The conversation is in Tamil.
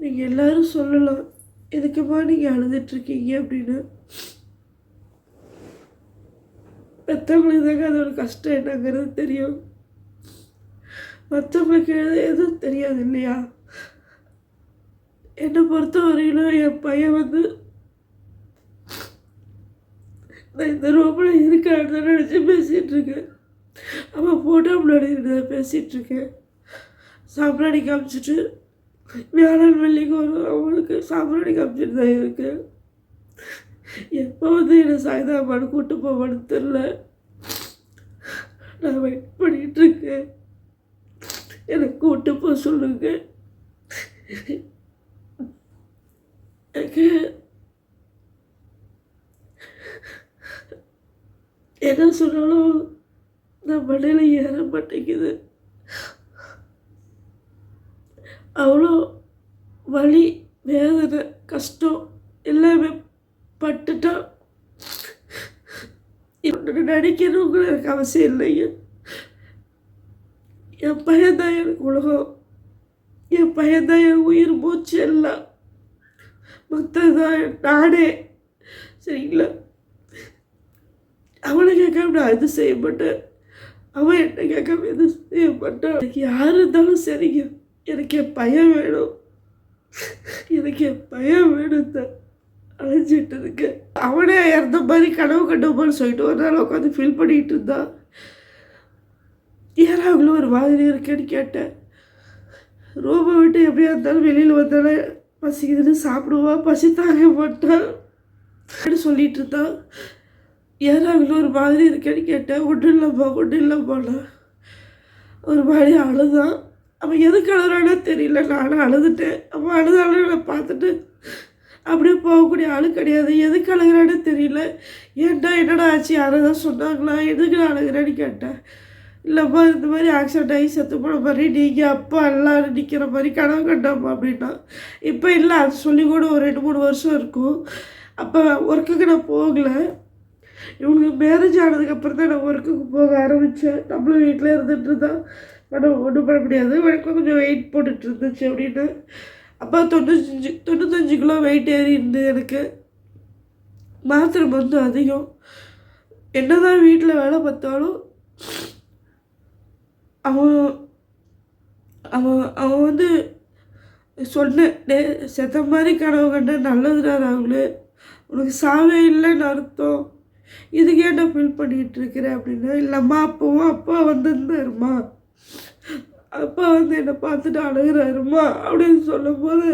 நீங்கள் எல்லாரும் சொல்லலாம். எதுக்குமா நீங்கள் அழுதுட்ருக்கீங்க அப்படின்னு. மற்றவங்களுக்கு தாங்க அதோட கஷ்டம் என்னங்கிறது தெரியும். மற்றவங்களுக்கு எதுவும் தெரியாது இல்லையா? என்னை பொறுத்த வரையிலும் என் பையன் வந்து நான் இந்த ரூமில் இருக்கான்னு நினச்சி பேசிகிட்ருக்கேன் அவன் ஃபோட்டோ முன்னாடி பேசிகிட்ருக்கேன் சாப்பிடாடி காமிச்சிட்டு வியாழன் வெள்ளிக்கு ஒரு அவங்களுக்கு சாம்பிராணி காமிச்சிட்டு தான் இருக்குது எப்போ வந்து என்னை சாய்தாமான்னு கூட்டு போவான்னு தெரில நான் வெயிட் பண்ணிகிட்டு இருக்கேன் எனக்கு கூட்டு போக சொல்லுங்க. எனக்கு என்ன சொன்னாலும் நான் மண்ணில் ஏற மாட்டேங்குது. அவ்வளோ வலி வேதனை கஷ்டம் எல்லாமே பட்டுட்டா. இப்படி நடிக்கணுங்கிற எனக்கு அவசியம் இல்லைங்க. என் பையன்தான் எனக்கு உலகம். என் பையன்தான் என் உயிர் மூச்சு எல்லாம். மற்றதான் நானே. சரிங்களா? அவனை கேட்காம நான் எதுவும் செய்ய மாட்டேன். அவன் என்ன கேட்காம எதுவும் செய்ய மாட்டான். யார் இருந்தாலும் சரிங்க. எனக்கு என் பையன் வேணும். எனக்கு என் பையன் வேணும் தான் அழைஞ்சிட்டு இருக்கேன் அவனே இறந்த மாதிரி கனவு கண்டோமான்னு சொல்லிட்டு ஒரு நாள் உட்காந்து ஃபீல் பண்ணிகிட்டு இருந்தான் ஏன் அவங்களும் ஒரு மாதிரி இருக்கேன்னு கேட்டேன். ரூமை விட்டு எப்படியா இருந்தாலும் வெளியில் வந்தாலே பசிக்குதுன்னு சாப்பிடுவா பசி தாங்க மாட்டான் அப்படின்னு சொல்லிட்டு இருந்தான் ஏன் அவங்களும் ஒரு மாதிரி இருக்கேன்னு கேட்டேன். ஒன்றும் இல்லைம்மா ஒன்றும் இல்லைம்மாண்ணா. ஒரு மாதிரி அழுதான். அவன் எதுக்கு அழுறானே தெரியல. நானும் அழுதுட்டேன். அவன் அழுதாலும் நான் பார்த்துட்டு அப்படியே போகக்கூடிய ஆளு கிடையாது. எதுக்கு அழுகிறானே தெரியல. ஏன்டா என்னடா ஆச்சு? யாரும் தான் சொன்னாங்களா? எதுக்கு நான் அழுகிறேன்னு கேட்டேன். இல்லைம்மா இந்த மாதிரி ஆக்சிடென்ட் ஆகி செத்து போன மாதிரி நீங்கள் அப்பா எல்லாம் நிற்கிற மாதிரி கனவு கண்டாம்மா அப்படின்னா? இப்போ இல்லை அது சொல்லி கூட ஒரு ரெண்டு மூணு வருஷம் இருக்கும். அப்போ ஒர்க்குக்கு நான் போகலை. இவங்களுக்கு மேரேஜ் ஆனதுக்கப்புறம் தான் நான் ஒர்க்குக்கு போக ஆரம்பித்தேன் நம்மளும் வீட்டில் இருந்துட்டு தான் ஆனால் ஒன்றும் பண்ண முடியாது. எனக்கு கொஞ்சம் வெயிட் போட்டுட்டு இருந்துச்சு அப்படின்னு. அப்போ தொண்ணூத்தஞ்சு தொண்ணூத்தஞ்சு கிலோ வெயிட் ஏறி இருந்து எனக்கு. மாத்திரை வந்து அதிகம். என்னதான் வீட்டில் வேலை பார்த்தாலும் அவன் அவன் அவன் வந்து சொன்னேன் டே செத்த மாதிரி கனவு கண்ட நல்லதுடா ராகுல். உனக்கு சாவே இல்லைன்னு அர்த்தம். இதுக்கு ஏன்டா ஃபீல் பண்ணிகிட்டு இருக்கிறேன் அப்படின்னா. இல்லைம்மா அப்பவும் அப்பா வந்திருந்தாருமா அப்பா வந்து என்னை பார்த்துட்டு அழுகிறாருமா அப்படின்னு சொல்லும்போது